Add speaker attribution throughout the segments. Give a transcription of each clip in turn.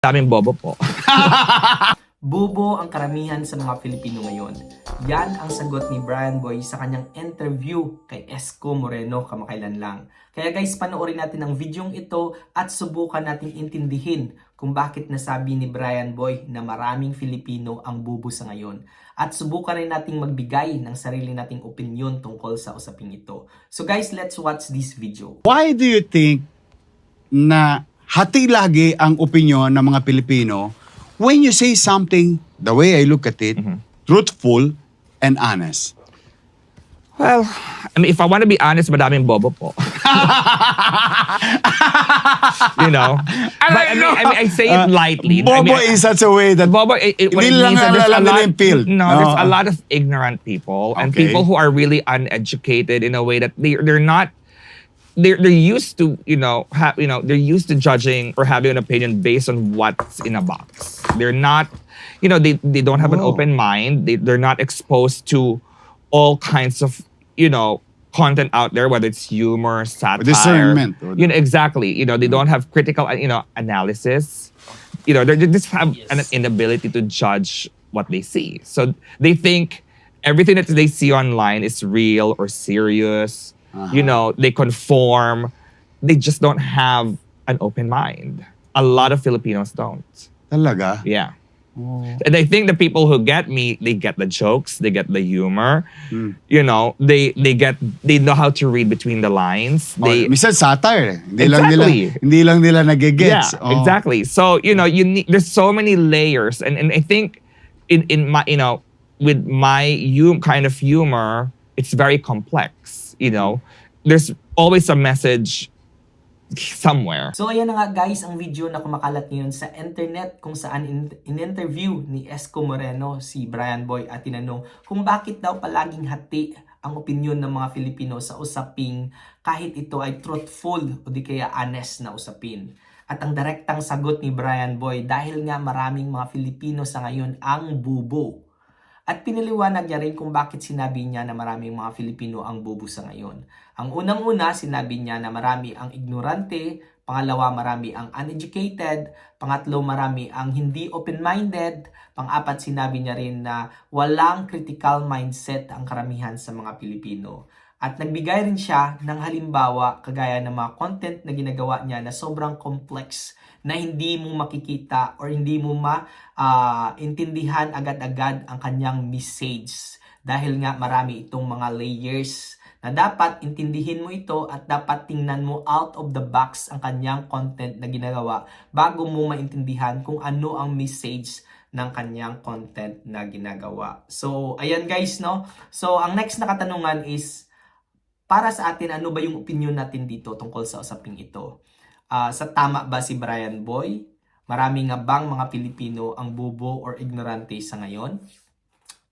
Speaker 1: daming bobo po.
Speaker 2: Bobo ang karamihan sa mga Filipino ngayon. Yan ang sagot ni Brian Boy sa kanyang interview kay Esco Moreno kamakailan lang. Kaya guys, panoorin natin ang videong ito at subukan natin intindihin kung bakit nasabi ni Brian Boy na maraming Filipino ang bobo sa ngayon. At subukan rin nating magbigay ng sarili nating opinion tungkol sa usaping ito. So guys, let's watch this video.
Speaker 3: Why do you think na hati lagi ang opinion ng mga Pilipino when you say something, the way I look at it, truthful and honest?
Speaker 1: Well, I mean, if I want to be honest, madaming bobo po. you know? But I mean, I, mean, I say it lightly. I
Speaker 3: Bobo
Speaker 1: mean,
Speaker 3: in such a way that
Speaker 1: Bobo, it, it,
Speaker 3: Hindi
Speaker 1: it
Speaker 3: lang
Speaker 1: means that there's a
Speaker 3: alam nila
Speaker 1: lot,
Speaker 3: yung field.
Speaker 1: no,
Speaker 3: No.
Speaker 1: there's a lot of ignorant people and
Speaker 3: Okay.
Speaker 1: people who are really uneducated in a way that they they're not they're they're used to you know have you know they're used to judging or having an opinion based on what's in a box. They're not, you know, they they don't have an
Speaker 3: Oh.
Speaker 1: open mind. They they're not exposed to all kinds of you know content out there, whether it's humor, satire,
Speaker 3: discernment.
Speaker 1: You know exactly. You know they don't have critical uh, you know analysis. You know they they just have an inability to judge what they see. So they think everything that they see online is real or serious. You know they conform. They just don't have an open mind. A lot of Filipinos don't.
Speaker 3: Talaga?
Speaker 1: Yeah.
Speaker 3: Oh.
Speaker 1: And I think the people who get me, they get the jokes, they get the humor.
Speaker 3: Hmm.
Speaker 1: You know, they they get they know how to read between the lines. They
Speaker 3: oh, minsan satire. eh. Hindi lang nila
Speaker 1: Exactly.
Speaker 3: hindi lang nila nagigets.
Speaker 1: yeah,
Speaker 3: Oh.
Speaker 1: exactly. So you know, you need there's so many layers, and and I think in in my you know with my hum, kind of humor, it's very complex. You know, there's always a message somewhere.
Speaker 2: So ayan na nga guys ang video na kumakalat ngayon sa internet kung saan in- in-interview ni Esco Moreno si Brian Boy at tinanong kung bakit daw palaging hati ang opinion ng mga Filipino sa usaping kahit ito ay truthful o di kaya honest na usapin. At ang direktang sagot ni Brian Boy dahil nga maraming mga Filipino sa ngayon ang bubo. At pinaliwanag niya rin kung bakit sinabi niya na maraming mga Filipino ang bobo sa ngayon. Ang unang-una, sinabi niya na marami ang ignorante, pangalawa, marami ang uneducated, pangatlo, marami ang hindi open-minded, pang-apat, sinabi niya rin na walang critical mindset ang karamihan sa mga Pilipino. At nagbigay rin siya ng halimbawa kagaya ng mga content na ginagawa niya na sobrang complex na hindi mo makikita or hindi mo ma-intindihan agad-agad ang kanyang message. Dahil nga marami itong mga layers na dapat intindihin mo ito at dapat tingnan mo out of the box ang kanyang content na ginagawa bago mo maintindihan kung ano ang message ng kanyang content na ginagawa. So, ayan guys, no? So, ang next na katanungan is, para sa atin, ano ba yung opinion natin dito tungkol sa usaping ito? Ah, sa tama ba si Brian Boy? Marami nga bang mga Pilipino ang bobo or ignorante sa ngayon?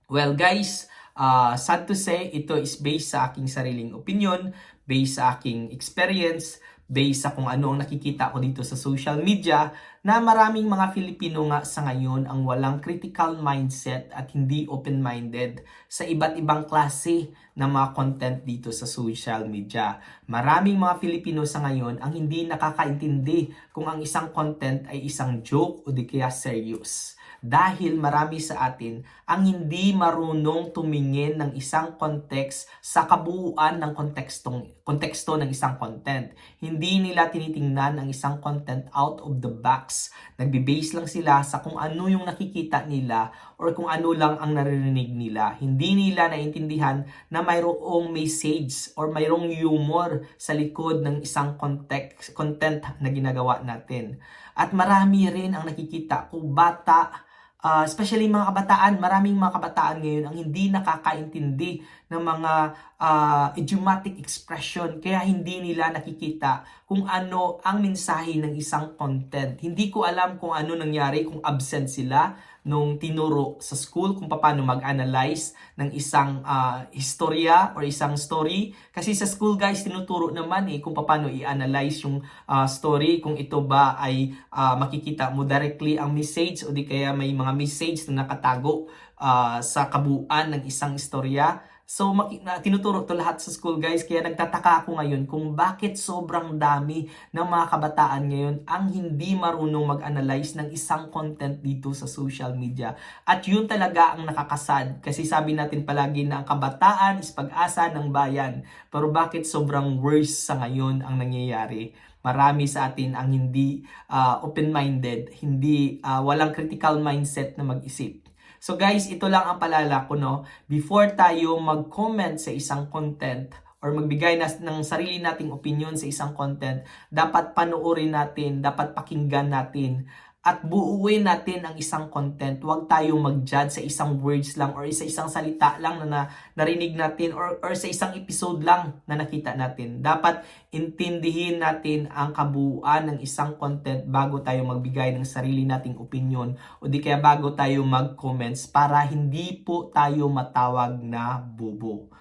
Speaker 2: Well guys, uh, sad to say, ito is based sa aking sariling opinion, based sa aking experience, based sa kung ano ang nakikita ko dito sa social media, na maraming mga Filipino nga sa ngayon ang walang critical mindset at hindi open-minded sa iba't ibang klase ng mga content dito sa social media. Maraming mga Filipino sa ngayon ang hindi nakakaintindi kung ang isang content ay isang joke o di kaya serious dahil marami sa atin ang hindi marunong tumingin ng isang context sa kabuuan ng kontekstong konteksto ng isang content. Hindi nila tinitingnan ang isang content out of the box. Nagbe-base lang sila sa kung ano yung nakikita nila or kung ano lang ang naririnig nila. Hindi nila naintindihan na mayroong message or mayroong humor sa likod ng isang context, content na ginagawa natin. At marami rin ang nakikita ko bata Uh, especially mga kabataan, maraming mga kabataan ngayon ang hindi nakakaintindi ng mga uh, idiomatic expression kaya hindi nila nakikita kung ano ang mensahe ng isang content. Hindi ko alam kung ano nangyari kung absent sila nung tinuro sa school kung paano mag-analyze ng isang uh, istorya or isang story. Kasi sa school guys, tinuturo naman eh kung paano i-analyze yung uh, story, kung ito ba ay uh, makikita mo directly ang message o di kaya may mga message na nakatago uh, sa kabuuan ng isang istorya. So, tinuturo to lahat sa school guys. Kaya nagtataka ako ngayon kung bakit sobrang dami ng mga kabataan ngayon ang hindi marunong mag-analyze ng isang content dito sa social media. At yun talaga ang nakakasad. Kasi sabi natin palagi na ang kabataan is pag-asa ng bayan. Pero bakit sobrang worse sa ngayon ang nangyayari? Marami sa atin ang hindi ah, open-minded, hindi ah, walang critical mindset na mag-isip. So guys, ito lang ang palala ko no. Before tayo mag-comment sa isang content or magbigay na ng sarili nating opinion sa isang content, dapat panoorin natin, dapat pakinggan natin at buuin natin ang isang content. Huwag tayong mag-judge sa isang words lang or sa isang salita lang na, na narinig natin or, or sa isang episode lang na nakita natin. Dapat intindihin natin ang kabuuan ng isang content bago tayo magbigay ng sarili nating opinion o di kaya bago tayo mag-comments para hindi po tayo matawag na bobo.